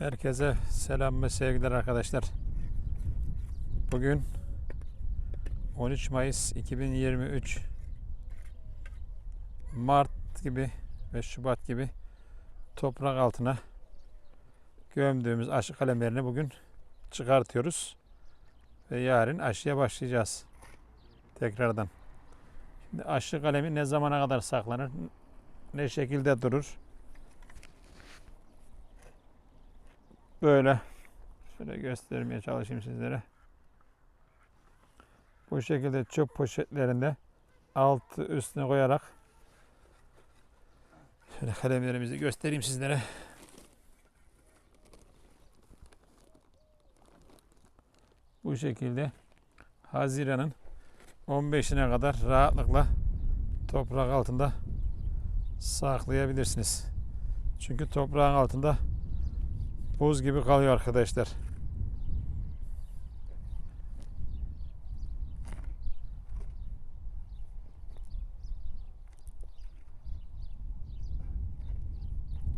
Herkese selam ve sevgiler arkadaşlar. Bugün 13 Mayıs 2023 Mart gibi ve Şubat gibi toprak altına gömdüğümüz aşı kalemlerini bugün çıkartıyoruz. Ve yarın aşıya başlayacağız. Tekrardan. Şimdi aşı kalemi ne zamana kadar saklanır? Ne şekilde durur? Böyle şöyle göstermeye çalışayım sizlere. Bu şekilde çöp poşetlerinde altı üstüne koyarak şöyle kalemlerimizi göstereyim sizlere. Bu şekilde Haziran'ın 15'ine kadar rahatlıkla toprak altında saklayabilirsiniz. Çünkü toprağın altında buz gibi kalıyor arkadaşlar.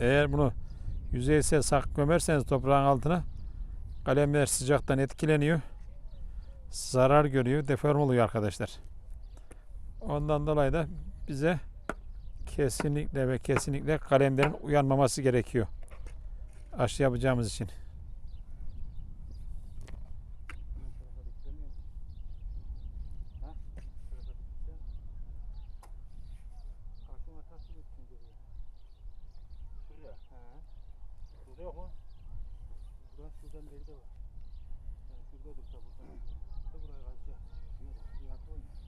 Eğer bunu yüzeysel sak gömerseniz toprağın altına kalemler sıcaktan etkileniyor. Zarar görüyor, deform oluyor arkadaşlar. Ondan dolayı da bize kesinlikle ve kesinlikle kalemlerin uyanmaması gerekiyor aşı yapacağımız için. Şuradan beri de var. Yani şurada dursa buradan. Da buraya bir yatı oynuyor.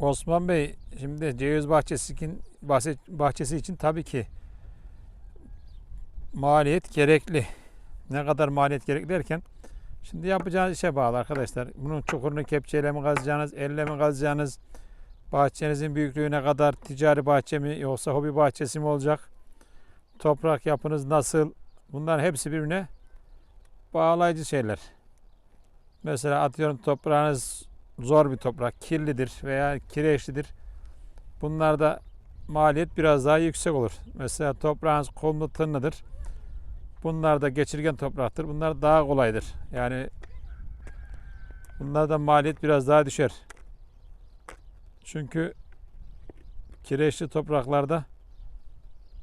Osman Bey, şimdi ceviz bahçesi için, bahçe- bahçesi için tabii ki maliyet gerekli. Ne kadar maliyet gerekli derken şimdi yapacağınız işe bağlı arkadaşlar. Bunun çukurunu kepçeyle mi kazacaksınız, elle mi kazacaksınız? Bahçenizin büyüklüğüne kadar ticari bahçe mi yoksa hobi bahçesi mi olacak? Toprak yapınız nasıl? Bunların hepsi birbirine bağlayıcı şeyler. Mesela atıyorum toprağınız zor bir toprak, kirlidir veya kireçlidir. Bunlarda maliyet biraz daha yüksek olur. Mesela toprağınız kumlu tınlıdır. Bunlar da geçirgen topraktır. Bunlar daha kolaydır. Yani bunlarda maliyet biraz daha düşer. Çünkü kireçli topraklarda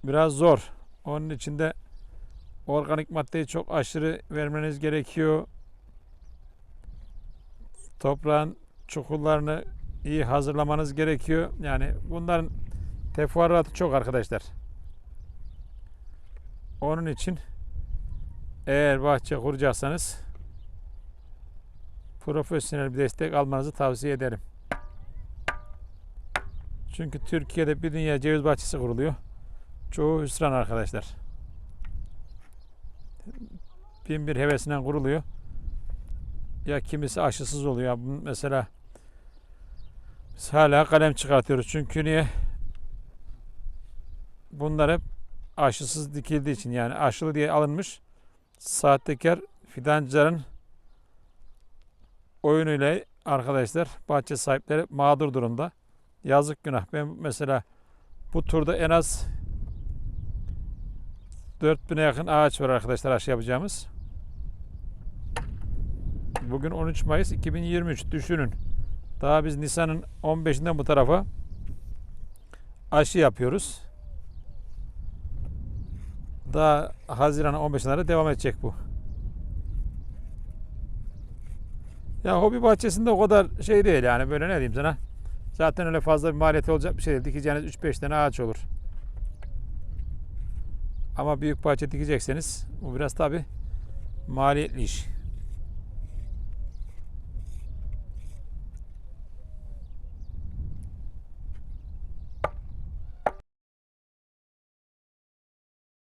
biraz zor. Onun için de organik maddeyi çok aşırı vermeniz gerekiyor. Toprağın çukurlarını iyi hazırlamanız gerekiyor. Yani bunların teferruatı çok arkadaşlar. Onun için eğer bahçe kuracaksanız profesyonel bir destek almanızı tavsiye ederim. Çünkü Türkiye'de bir dünya ceviz bahçesi kuruluyor. Çoğu hüsran arkadaşlar. Bin bir hevesinden kuruluyor. Ya kimisi aşısız oluyor. Mesela biz hala kalem çıkartıyoruz. Çünkü niye? Bunlar hep aşısız dikildiği için yani aşılı diye alınmış sahtekar fidancıların oyunuyla arkadaşlar bahçe sahipleri mağdur durumda. Yazık günah. Ben mesela bu turda en az 4000'e yakın ağaç var arkadaşlar aşı yapacağımız. Bugün 13 Mayıs 2023 düşünün. Daha biz Nisan'ın 15'inden bu tarafa aşı yapıyoruz. Daha Haziran'ın 15'ine kadar devam edecek bu. Ya hobi bahçesinde o kadar şey değil yani böyle ne diyeyim sana. Zaten öyle fazla bir maliyeti olacak bir şey değil. Dikeceğiniz 3-5 tane ağaç olur. Ama büyük bahçe dikecekseniz bu biraz tabi maliyetli iş.